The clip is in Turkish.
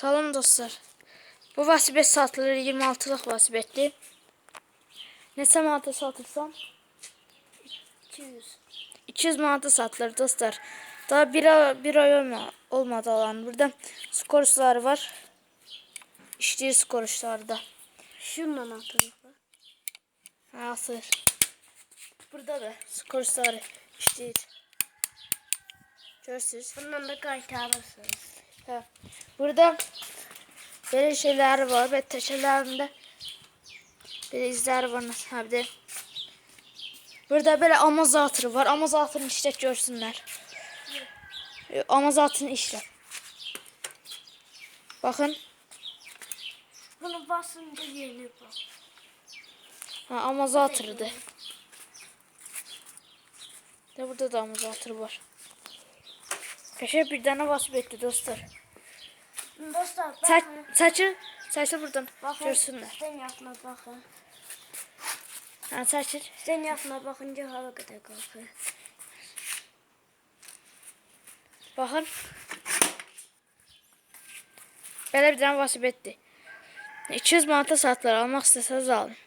Salam dostlar. Bu vasibet satılır 26'lıq vasibetdir. Neçə manata satırsan? 200. 200 manata satılır dostlar. Daha bir ay, bir ay olma, olmadı alan. Burada skorçları var. İşləyir skorçları da. Şundan atırıq. Ha, asır. Burada da skorçları işləyir. Görürsünüz. Bundan da qaytarırsınız. Burada belə şeyləri var və təkərlərində belə izləri var. Bir də Burada belə amazatırı var. Amazatırını işlət görsünlər. E, Amazatırını işlət. Baxın. Bunu basınca yeni bak. Ha, amazatırıdır. De burada da amazatır var. Qəşəng bir dənə vasib etdi dostlar. Dostlar bakın. çəkil. Çəkil buradan. Bakın. Görsünlər. Sen yakına bakın. Ha, çəkil. Sen yakına bakınca hava kadar kalkıyor. Baxın. Belə bir dənə vasibetdir. 200 manata satılır. Almaq istəsəniz alın.